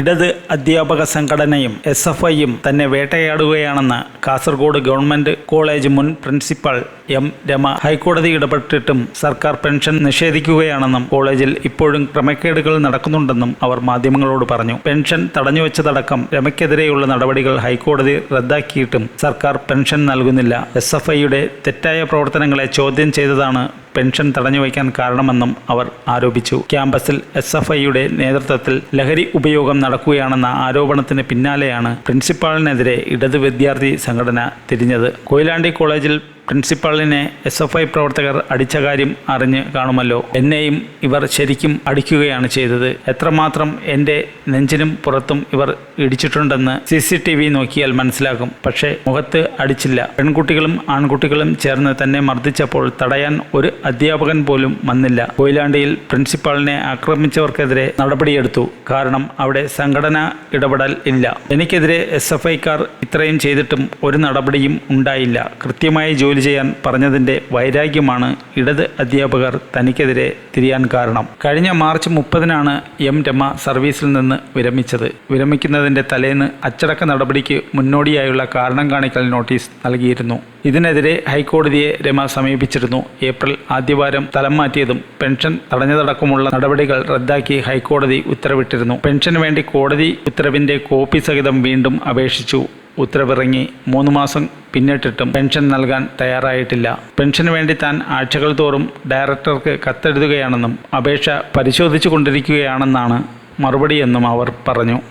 ഇടത് അധ്യാപക സംഘടനയും എസ് എഫ് ഐയും തന്നെ വേട്ടയാടുകയാണെന്ന് കാസർഗോഡ് ഗവൺമെന്റ് കോളേജ് മുൻ പ്രിൻസിപ്പൽ എം രമ ഹൈക്കോടതി ഇടപെട്ടിട്ടും സർക്കാർ പെൻഷൻ നിഷേധിക്കുകയാണെന്നും കോളേജിൽ ഇപ്പോഴും ക്രമക്കേടുകൾ നടക്കുന്നുണ്ടെന്നും അവർ മാധ്യമങ്ങളോട് പറഞ്ഞു. പെൻഷൻ തടഞ്ഞുവെച്ചതടക്കം രമയ്ക്കെതിരെയുള്ള നടപടികൾ ഹൈക്കോടതി റദ്ദാക്കിയിട്ടും സർക്കാർ പെൻഷൻ നൽകുന്നില്ല. എസ് തെറ്റായ പ്രവർത്തനങ്ങളെ ചോദ്യം ചെയ്തതാണ് പെൻഷൻ തടഞ്ഞു തടഞ്ഞുവയ്ക്കാൻ കാരണമെന്നും അവർ ആരോപിച്ചു. ക്യാമ്പസിൽ എസ് എഫ് ഐയുടെ നേതൃത്വത്തിൽ ലഹരി ഉപയോഗം നടക്കുകയാണെന്ന ആരോപണത്തിന് പിന്നാലെയാണ് പ്രിൻസിപ്പാളിനെതിരെ ഇടത് വിദ്യാർത്ഥി സംഘടന തിരിഞ്ഞത്. കൊയിലാണ്ടി കോളേജിൽ പ്രിൻസിപ്പാളിനെ എസ് എഫ് ഐ പ്രവർത്തകർ അടിച്ച കാര്യം അറിഞ്ഞ് കാണുമല്ലോ. എന്നെയും ഇവർ ശരിക്കും അടിക്കുകയാണ് ചെയ്തത്. എത്രമാത്രം എന്റെ നെഞ്ചിനും പുറത്തും ഇവർ ഇടിച്ചിട്ടുണ്ടെന്ന് സി സി ടി വി നോക്കിയാൽ മനസ്സിലാകും. പക്ഷേ മുഖത്ത് അടിച്ചില്ല. പെൺകുട്ടികളും ആൺകുട്ടികളും ചേർന്ന് തന്നെ മർദ്ദിച്ചപ്പോൾ തടയാൻ ഒരു അധ്യാപകൻ പോലും വന്നില്ല. കൊയിലാണ്ടിയിൽ പ്രിൻസിപ്പാളിനെ ആക്രമിച്ചവർക്കെതിരെ നടപടിയെടുത്തു. കാരണം അവിടെ സംഘടനാ ഇടപെടൽ ഇല്ല. എനിക്കെതിരെ എസ് എഫ് ഐക്കാർ ഇത്രയും ചെയ്തിട്ടും ഒരു നടപടിയും ഉണ്ടായില്ല. കൃത്യമായി ജോലി ചെയ്യാൻ പറഞ്ഞതിന്റെ വൈരാഗ്യമാണ് ഇടത് അധ്യാപകർ തനിക്കെതിരെ തിരിയാൻ കാരണം. കഴിഞ്ഞ മാർച്ച് മുപ്പതിനാണ് എം രമ സർവീസിൽ നിന്ന് വിരമിച്ചത്. വിരമിക്കുന്നതിന്റെ തലേന്ന് അച്ചടക്ക നടപടിക്ക് മുന്നോടിയായുള്ള കാരണം കാണിക്കൽ നോട്ടീസ് നൽകിയിരുന്നു. ഇതിനെതിരെ ഹൈക്കോടതിയെ രമ സമീപിച്ചിരുന്നു. ഏപ്രിൽ ആദ്യവാരം തലം മാറ്റിയതും പെൻഷൻ തടഞ്ഞതടക്കമുള്ള നടപടികൾ റദ്ദാക്കി ഹൈക്കോടതി ഉത്തരവിട്ടിരുന്നു. പെൻഷന് വേണ്ടി കോടതി ഉത്തരവിന്റെ കോപ്പി സഹിതം വീണ്ടും അപേക്ഷിച്ചു. ഉത്തരവിറങ്ങി മൂന്ന് മാസം പിന്നിട്ടിട്ടും പെൻഷൻ നൽകാൻ തയ്യാറായിട്ടില്ല. പെൻഷന് വേണ്ടി താൻ ആഴ്ചകൾ തോറും ഡയറക്ടർക്ക് കത്തെഴുതുകയാണെന്നും അപേക്ഷ പരിശോധിച്ചു കൊണ്ടിരിക്കുകയാണെന്നാണ് മറുപടിയെന്നും അവർ പറഞ്ഞു.